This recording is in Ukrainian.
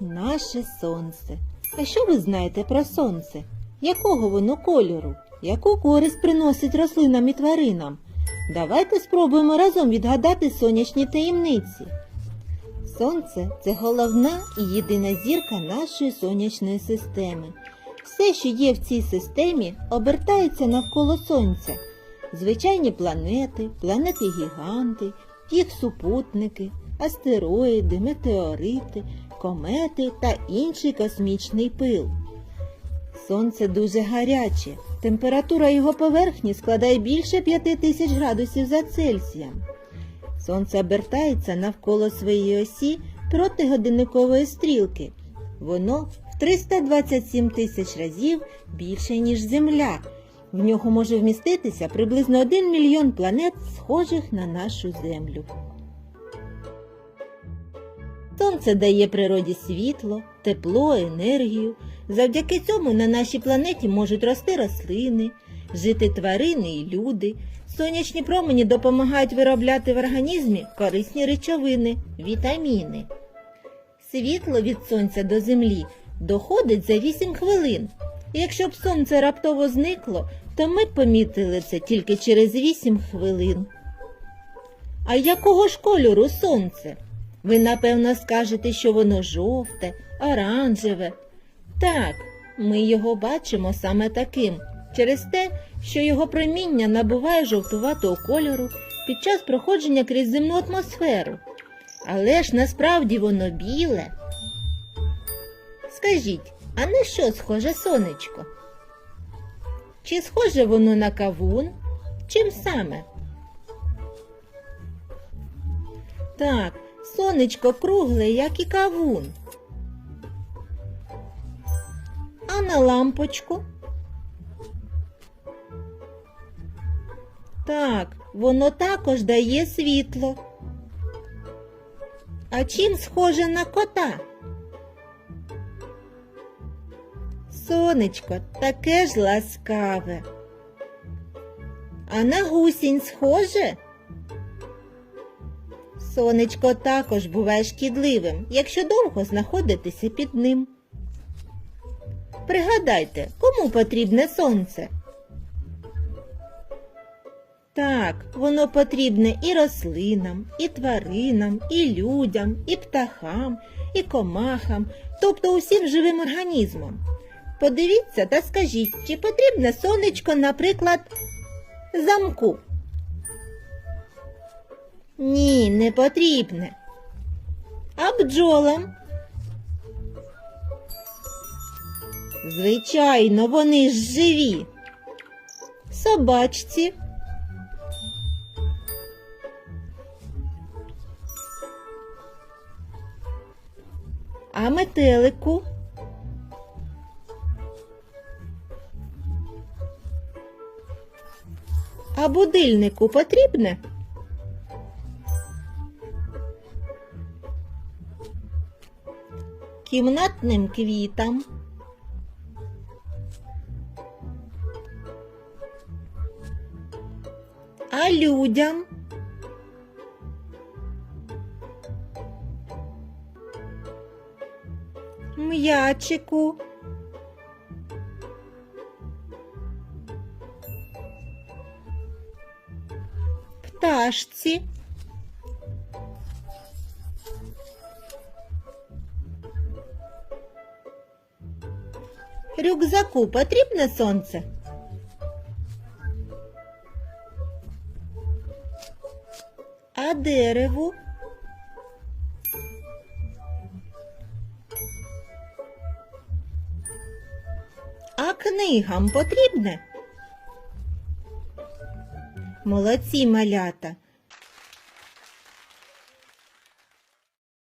наше сонце. А що ви знаєте про сонце? Якого воно кольору? Яку користь приносить рослинам і тваринам? Давайте спробуємо разом відгадати сонячні таємниці. Сонце це головна і єдина зірка нашої сонячної системи. Все, що є в цій системі, обертається навколо сонця. Звичайні планети, планети-гіганти, їх супутники, астероїди, метеорити, комети та інший космічний пил. Сонце дуже гаряче. Температура його поверхні складає більше 5 тисяч градусів за Цельсієм. Сонце обертається навколо своєї осі проти годинникової стрілки. Воно в 327 тисяч разів більше, ніж Земля. В нього може вміститися приблизно 1 мільйон планет, схожих на нашу Землю. Сонце дає природі світло, тепло, енергію. Завдяки цьому на нашій планеті можуть рости рослини, жити тварини і люди. Сонячні промені допомагають виробляти в організмі корисні речовини, вітаміни. Світло від сонця до землі доходить за 8 хвилин. Якщо б сонце раптово зникло, то ми б помітили це тільки через 8 хвилин. А якого ж кольору сонце? Ви напевно скажете, що воно жовте, оранжеве. Так, ми його бачимо саме таким, через те, що його проміння набуває жовтуватого кольору під час проходження крізь земну атмосферу. Але ж насправді воно біле. Скажіть, а на що схоже сонечко? Чи схоже воно на кавун? Чим саме? Так, сонечко кругле, як і кавун. А на лампочку? Так, воно також дає світло. А чим схоже на кота? Сонечко таке ж ласкаве. А на гусінь схоже? Сонечко також буває шкідливим, якщо довго знаходитися під ним. Пригадайте, кому потрібне сонце? Так, воно потрібне і рослинам, і тваринам, і людям, і птахам, і комахам, тобто усім живим організмам. Подивіться та скажіть, чи потрібне сонечко, наприклад, замку? Ні, не потрібне. А бджолам? Звичайно, вони ж живі. Собачці. А метелику? А будильнику потрібне? Кімнатним квітам. А людям? М'ячику. Пташці. Рюкзаку потрібне сонце? А дереву? А книгам потрібне? Молодці малята.